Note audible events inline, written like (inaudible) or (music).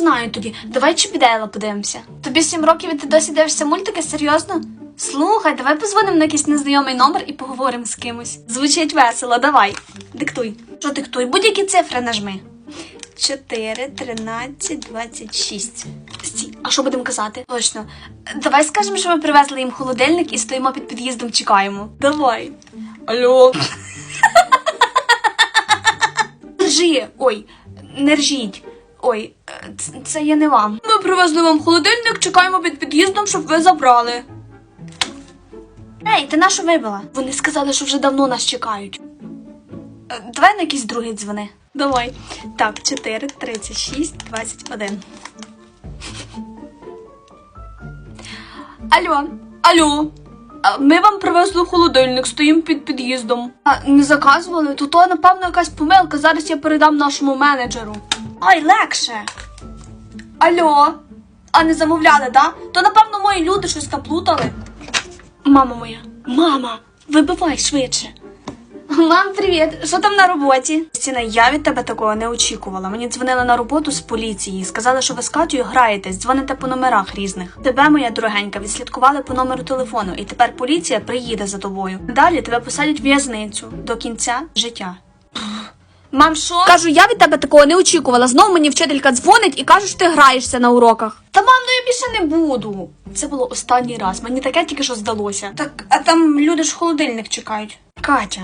знаю тоді. Давай Чіпідейла подивимося. Тобі сім років і ти досі дивишся мультики? Серйозно? Слухай, давай позвонимо на якийсь незнайомий номер і поговоримо з кимось. Звучить весело, давай. Диктуй. Що диктуй? Будь-які цифри нажми. 4, 13, 26. Стій, а що будемо казати? Точно. Давай скажемо, що ми привезли їм холодильник і стоїмо під під'їздом, чекаємо. Давай. Алло. (laughs) Ржи. Ой, не ржіть. Ой, е, це, я не вам. Ми привезли вам холодильник, чекаємо під під'їздом, щоб ви забрали. Ей, ти нашу вибила? Вони сказали, що вже давно нас чекають. Е, Давай на якийсь другий дзвони. Давай. Так, 4, 36, 21. Алло, алло. Ми вам привезли холодильник, стоїмо під під'їздом. А, не заказували? То то, напевно, якась помилка. Зараз я передам нашому менеджеру. Ой, легше. Алло. А не замовляли, да? То, напевно, мої люди щось наплутали. Мама моя, мама, вибивай швидше. Мам, привіт! Що там на роботі? Стіна, я від тебе такого не очікувала. Мені дзвонили на роботу з поліції. Сказали, що ви з Катєю граєтесь, дзвоните по номерах різних. Тебе, моя дорогенька, відслідкували по номеру телефону, і тепер поліція приїде за тобою. Далі тебе посадять в в'язницю до кінця життя. Мам, що? Кажу, я від тебе такого не очікувала. Знову мені вчителька дзвонить і каже, що ти граєшся на уроках. Та мам, ну я більше не буду. Це було останній раз. Мені таке тільки що здалося. Так, а там люди ж холодильник чекають. Катя,